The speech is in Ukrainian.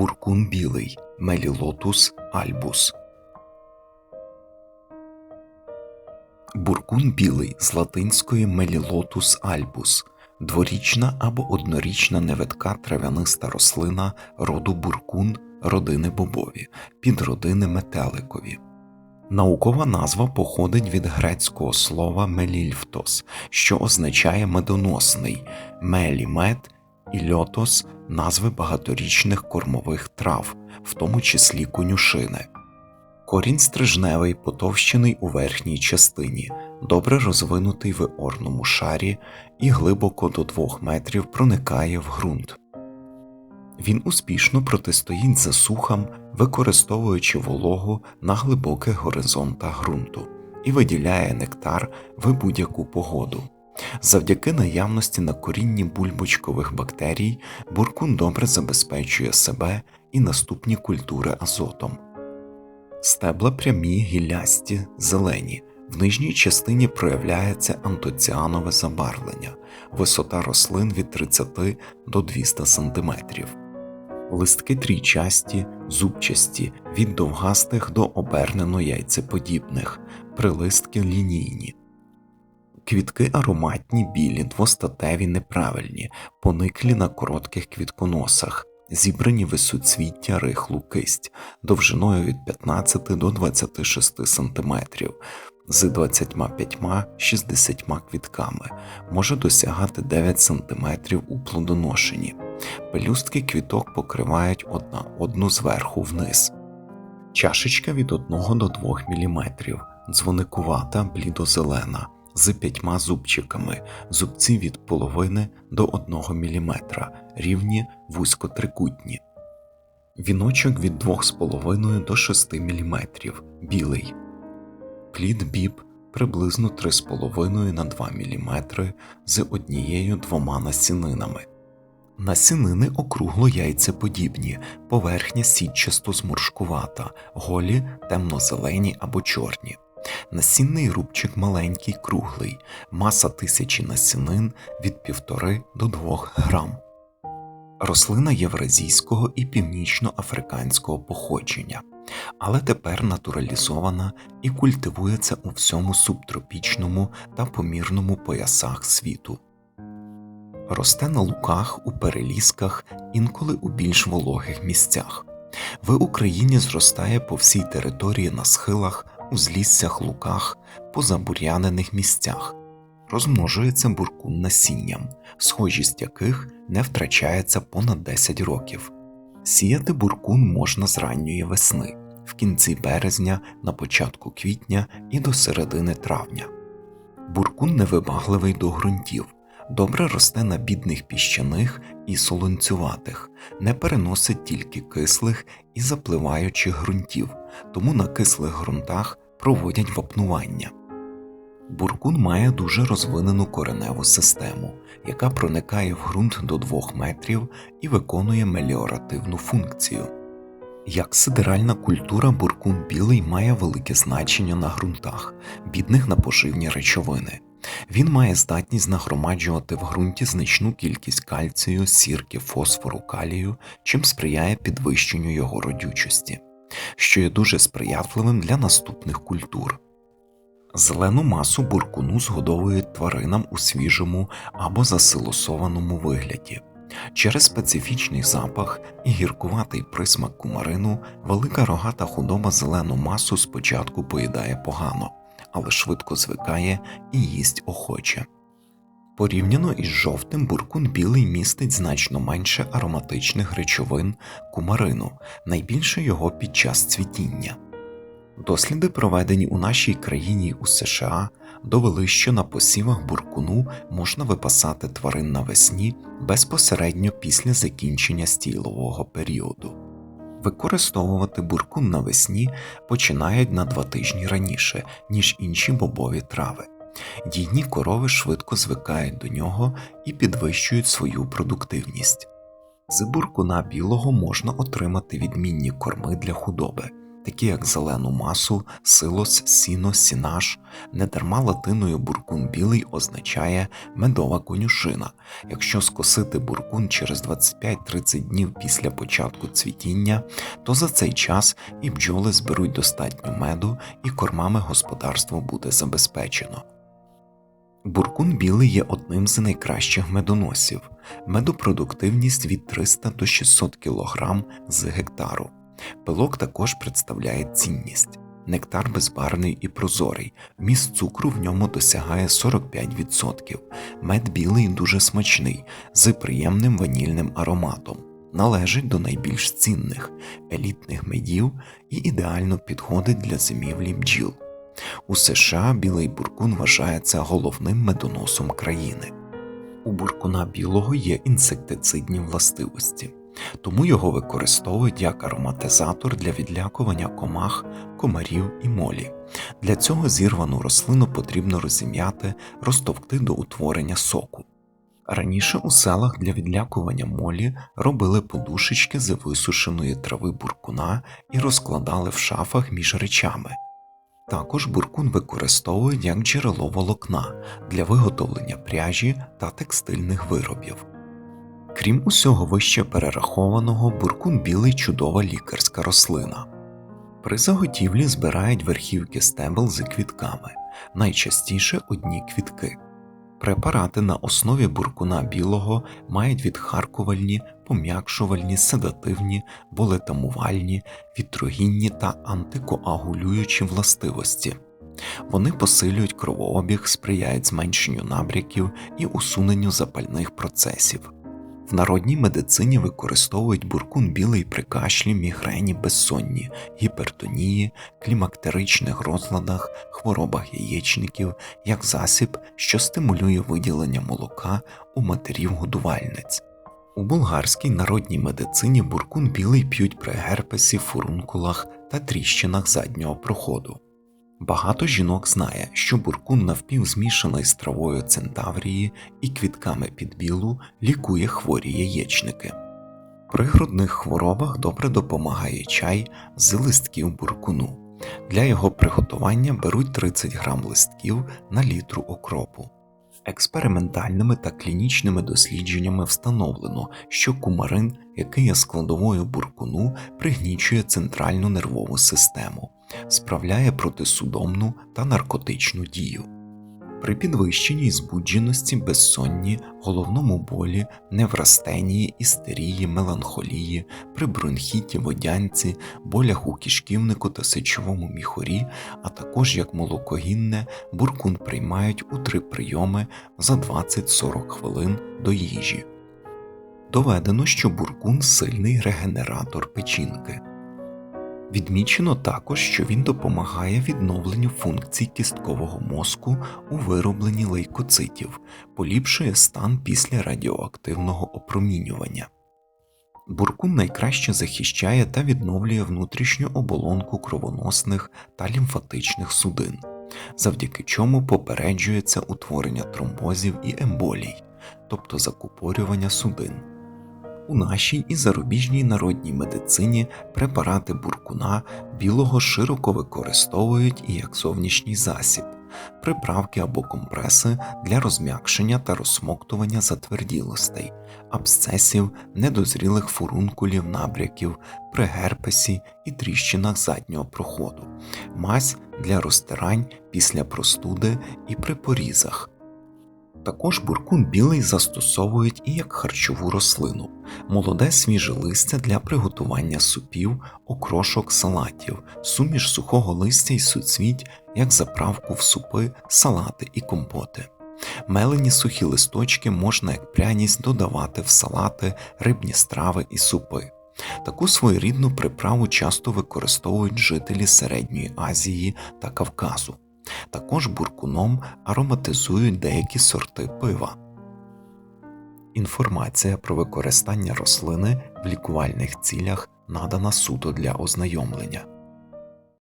Буркун білий Мелілотус альбус. Буркун білий з латинської Мелілотус альбус дворічна або однорічна невидка трав'яниста рослина роду буркун родини бобові, підродини метеликові. Наукова назва походить від грецького слова мелільфтос, що означає медоносний, мелі мед і льотос назви багаторічних кормових трав, в тому числі конюшини. Корінь стрижневий потовщений у верхній частині, добре розвинутий в орному шарі і глибоко до 2 метрів проникає в ґрунт. Він успішно протистоїть засухам, використовуючи вологу на глибоких горизонтах ґрунту і виділяє нектар в будь-яку погоду. Завдяки наявності на корінні бульбочкових бактерій буркун добре забезпечує себе і наступні культури азотом. Стебла прямі, гіллясті, зелені. В нижній частині проявляється антоціанове забарвлення, висота рослин від 30 до 200 см. Листки трійчасті, зубчасті, від довгастих до обернено яйцеподібних, прилистки лінійні. Квітки ароматні, білі, двостатеві, неправильні, пониклі на коротких квітконосах, зібрані в суцвіття рихлу кисть довжиною від 15 до 26 см, з 25-60 квітками, може досягати 9 см у плодоношенні. Пелюстки квіток покривають одна одну зверху вниз. Чашечка від 1 до 2 мм, дзвоникувата блідозелена з п'ятьма зубчиками, зубці від половини до 1 мм, рівні вузькотрикутні. Віночок від 2,5 до 6 мм, білий. Плід біб приблизно 3,5 на 2 мм з однією двома насінинами. Насінини округло яйцеподібні, поверхня сітчасто зморшкувата, голі темно-зелені або чорні. Насінний рубчик маленький круглий, маса тисячі насінин від 1,5 до 2 грам. Рослина євразійського і північноафриканського походження, але тепер натуралізована і культивується у всьому субтропічному та помірному поясах світу. Росте на луках у перелісках, інколи у більш вологих місцях. В Україні зростає по всій території на схилах, узліссях луках, позабур'янених місцях, розмножується буркун насінням, схожість яких не втрачається понад 10 років. Сіяти буркун можна з ранньої весни, в кінці березня, на початку квітня і до середини травня. Буркун невибагливий до ґрунтів, добре росте на бідних піщаних і солонцюватих, не переносить тільки кислих і запливаючих ґрунтів, тому на кислих ґрунтах проводять вапнування. Буркун має дуже розвинену кореневу систему, яка проникає в ґрунт до 2 метрів і виконує меліоративну функцію. Як сидеральна культура, буркун білий має велике значення на ґрунтах, бідних на поживні речовини. Він має здатність нагромаджувати в ґрунті значну кількість кальцію, сірки, фосфору, калію, чим сприяє підвищенню його родючості, що є дуже сприятливим для наступних культур. Зелену масу буркуну згодовують тваринам у свіжому або засилосованому вигляді. Через специфічний запах і гіркуватий присмак кумарину велика рогата худоба зелену масу спочатку поїдає погано, але швидко звикає і їсть охоче. Порівняно із жовтим буркун білий містить значно менше ароматичних речовин кумарину, найбільше його під час цвітіння. Досліди, проведені у нашій країні у США, довели, що на посівах буркуну можна випасати тварин навесні безпосередньо після закінчення стійлового періоду. Використовувати буркун навесні починають на два тижні раніше, ніж інші бобові трави. Дійні корови швидко звикають до нього і підвищують свою продуктивність. З буркуна білого можна отримати відмінні корми для худоби такі як зелену масу, силос, сіно, сінаш. Недарма латиною буркун білий означає медова конюшина. Якщо скосити буркун через 25-30 днів після початку цвітіння, то за цей час і бджоли зберуть достатньо меду, і кормами господарство буде забезпечено. Буркун білий є одним з найкращих медоносів, медопродуктивність від 300 до 600 кг з гектару. Пилок також представляє цінність. Нектар безбарний і прозорий, вміст цукру в ньому досягає 45%. Мед білий дуже смачний, з приємним ванільним ароматом. Належить до найбільш цінних елітних медів і ідеально підходить для зимівлі бджіл. У США білий буркун вважається головним медоносом країни. У буркуна білого є інсектицидні властивості, тому його використовують як ароматизатор для відлякування комах, комарів і молі. Для цього зірвану рослину потрібно розім'яти, розтовкти до утворення соку. Раніше у селах для відлякування молі робили подушечки з висушеної трави буркуна і розкладали в шафах між речами. Також буркун використовують як джерело волокна для виготовлення пряжі та текстильних виробів. Крім усього вище перерахованого, буркун білий чудова лікарська рослина. При заготівлі збирають верхівки стебел з квітками, найчастіше одні квітки. Препарати на основі буркуна білого мають відхаркувальні, пом'якшувальні, седативні, болетамувальні, вітрогінні та антикоагулюючі властивості. Вони посилюють кровообіг, сприяють зменшенню набряків і усуненню запальних процесів. В народній медицині використовують буркун білий при кашлі, мігрені, безсонні, гіпертонії, клімактеричних розладах, хворобах яєчників як засіб, що стимулює виділення молока у матерів-годувальниць. У болгарській народній медицині буркун білий п'ють при герпесі, фурункулах та тріщинах заднього проходу. Багато жінок знає, що буркун навпівзмішаний з травою центаврії і квітками підбілу лікує хворі яєчники. При грудних хворобах добре допомагає чай з листків буркуну. Для його приготування беруть 30 грам листків на літру окропу. Експериментальними та клінічними дослідженнями встановлено, що кумарин, який є складовою буркуну, пригнічує центральну нервову систему, справляє протисудомну та наркотичну дію. При підвищеній збудженості, безсонні, головному болі, неврастенії, істерії, меланхолії, при бронхіті, водянці, болях у кишківнику та сечовому міхорі, а також як молокогінне, буркун приймають у три прийоми за 20-40 хвилин до їжі. Доведено, що буркун сильний регенератор печінки. Відмічено також, що він допомагає відновленню функцій кісткового мозку у виробленні лейкоцитів, поліпшує стан після радіоактивного опромінювання. Буркун найкраще захищає та відновлює внутрішню оболонку кровоносних та лімфатичних судин, завдяки чому попереджується утворення тромбозів і емболій, тобто закупорювання судин. У нашій і зарубіжній народній медицині препарати буркуна білого широко використовують і як зовнішній засіб, приправки або компреси для розм'якшення та розсмоктування затверділостей, абсцесів, недозрілих фурункулів, набряків, при герпесі і тріщинах заднього проходу, мазь для розтирань після простуди і при порізах. Також буркун білий застосовують і як харчову рослину, молоде свіже листя для приготування супів, окрошок, салатів, суміш сухого листя і суцвіть як заправку в супи, салати і компоти. Мелені сухі листочки можна як пряність додавати в салати, рибні страви і супи. Таку своєрідну приправу часто використовують жителі Середньої Азії та Кавказу. Також буркуном ароматизують деякі сорти пива. Інформація про використання рослини в лікувальних цілях надана суто для ознайомлення.